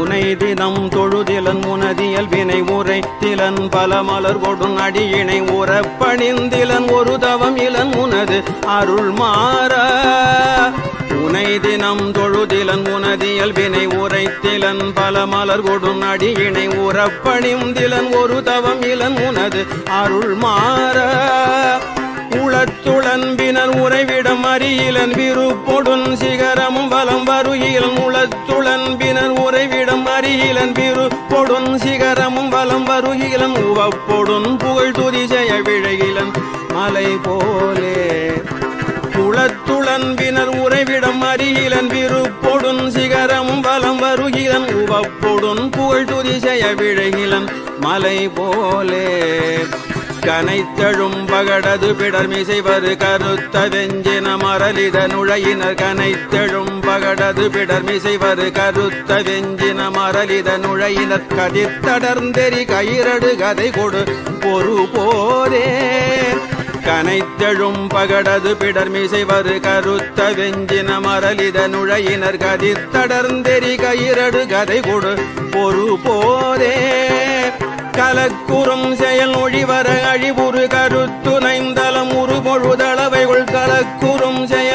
உனை தினம் தொழுதிலன் முனதியல் வினை உரை திலன் பல மலர் கொடும் அடியினை உறப்பணிந்திலன் ஒரு தவம் இளன் உனது அருள் மாற. உனை தினம் தொழுதிலன் உனதியல் வினை உரைத்திலன் பல மலர் கொடும் அடியினை உறப்பணிந்திலன் ஒரு தவம் இளன் உனது அருள் மாற. உளத்துளன்பினர் உறைவிடம் அறியிலன் விருப்பொடுன் சிகரமும் வலம் வருகிலன் உளத்துளன்பினர் உறைவிடம் அறியிலன் பொடுன் சிகரமும் வலம் வருகிலன் உவப்பொடுன் புகழ் துதி செய்ய விழகிலன் மலை போலே. குளத்துளன்பினர் உறைவிடம் அறிகிலன் விருப்பொடுன் சிகரமும் வலம் வருகிலன் உவப்பொடுன் புகழ் துதி செய்ய விழகிலன் மலை போலே. கனைத்தழும் பகடது பிடர் மிசைவரு கருத்த வெஞ்சின மரலித நுழையினர் கனைத்தழும் பகடது பிடர் மிசைவரு கருத்த வெஞ்சின மரலித நுழையினர் கதிர்த்தடர்ந்தெறி கயிரடு கதை கொடு பொறு போரே கனைத்தழும் பகடது பிடர் மிசைவரு கருத்த வெஞ்சின மரலித நுழையினர் கதிர்த்தடர்ந்தெறி கயிரடு கதை கொடு பொறு போரே கலக்குறும் செயல் ஒழிவர அழிவுறு கருத்துணைந்தலம் உருபொழுதளவைகள் கலக்குறும் செயல்